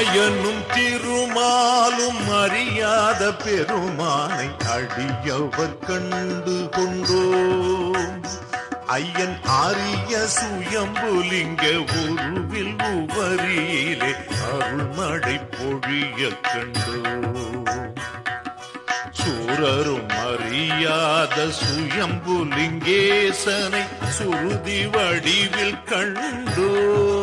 பயனும் திருமாலும் அறியாத பெருமானை அடியவர் கண்டு கொண்டோம். ஐயன் ஆரிய சுயம்புலிங்க உருவில் உவரியிலே அருள்மடை பொழிய கண்டோம். சூரரும் அறியாத சுயம்புலிங்கேசனை சுருதி வடிவில் கண்டோம்.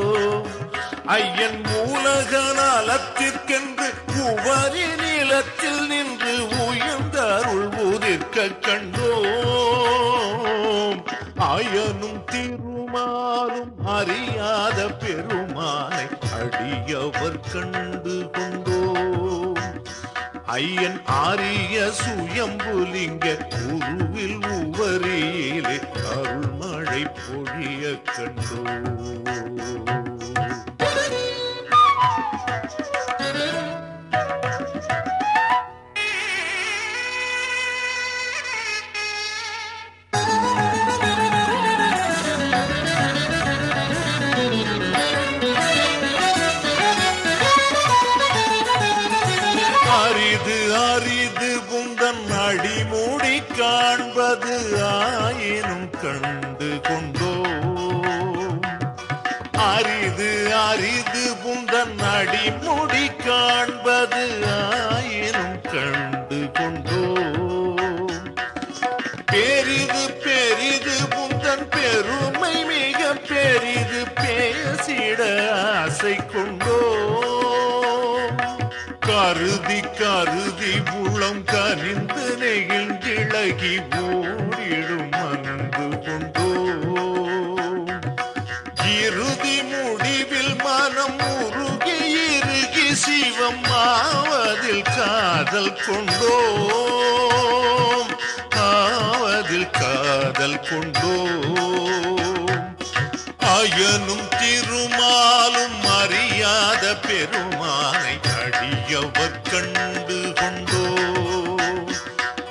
ஐயன் மூலக நலத்திற்கென்று உவரி நிலத்தில் நின்று உயர்ந்த அருள் உதிர்க்க கண்டோம். ஆயனும் திருமாலும் அறியாத பெருமானை அடியவர் கண்டு கொண்டோம். ஐயன் ஆரிய சுயம்புலிங்க குருவில் உவரியிலே அருள்மழை பொழிய கண்டோ யாரிது குந்தன் அடிமூடி காண்பது ஆயினும் கண்டு கொண்டோ? அரிது அரிது குந்தன் அடிமுடி காண்பது ஆயினும் கண்டு கொண்டோ? பெரிது பெரிது குந்தன் பெருமை மிக பெரிது பேசிட ஆசை கொண்டோ? கருதி கருதி உளம் கனிந்து நெகிழ்ந்திழகி ஓடிடும் அன்பு கொண்டோ. இறுதி முடிவில் மனம் உருகி இறுகி சிவம் ஆவதில் காதல் கொண்டோ. ஆவதில் காதல் கொண்டோ. அயனும் திருமாலும் அறியாத பெரும்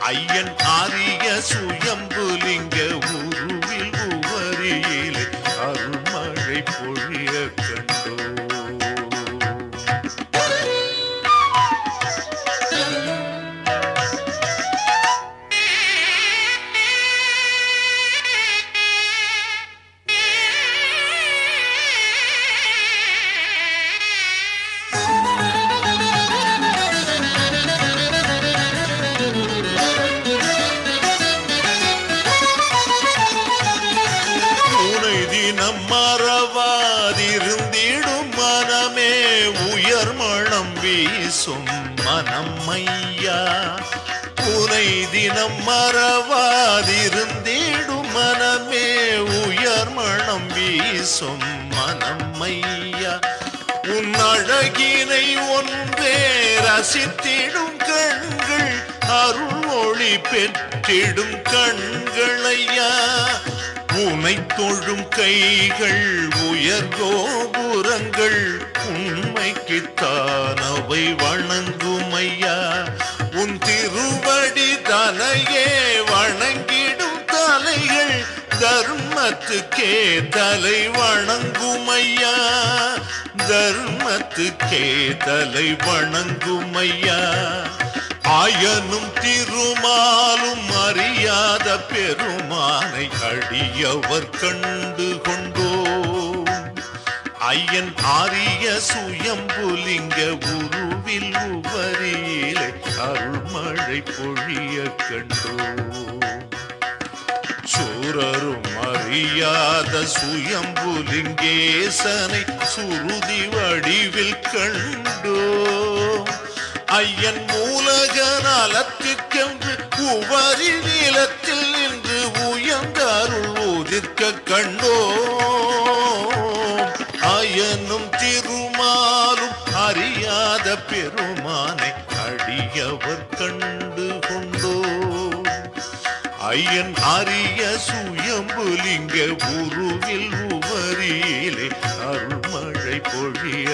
ஐயன் ஆரிய சுயம்புலிங்க உறவாதிருந்திடும் மனமே உயர் மனம் வீசும் மனம் ஐயா. உனை தினம் மறவாதிருந்திடும் மனமே உயர் மனம் வீசும் மனம் ஐயா. உன் அழகினை ஒன்றே ரசித்திடும் கண்கள் அருள் ஒளி பெற்றிடும் கண்களையா உனை தொழும் கைகள் உயர் கோபுரங்கள் உண்மைக்குத்தானவை வணங்கும் ஐயா உன் திருவடி தலையே வணங்கிடும் தலைகள் தர்மத்துக்கே தலை வணங்கும் ஐயா தர்மத்துக்கே தலை வணங்கும் ஐயா ஆயனும் திருமாலும் அறியாத பெருமானை அடியவர் கண்டு கொண்டோம் ஐயன் ஆரிய சுயம்புலிங்க உருவில் உவரியிலே அருள்மழை பொழிய கண்டோம் சூரரும் அறியாத சுயம்புலிங்கேசனை சுருதி வடிவில் கண்டோ. ஐயன் மூலக நலத்துக்கென்று உவரி நீளத்தில் நின்று உயர்ந்த அருள் உதிர்க்க கண்டோ அயனும் திருமாலும் அறியாத பெருமானை அடியவர் கண்டு கொண்டோ ஐயன் அரிய சுயம்புலிங்க உருவில் உவரியிலே அருள்மழை பொழிய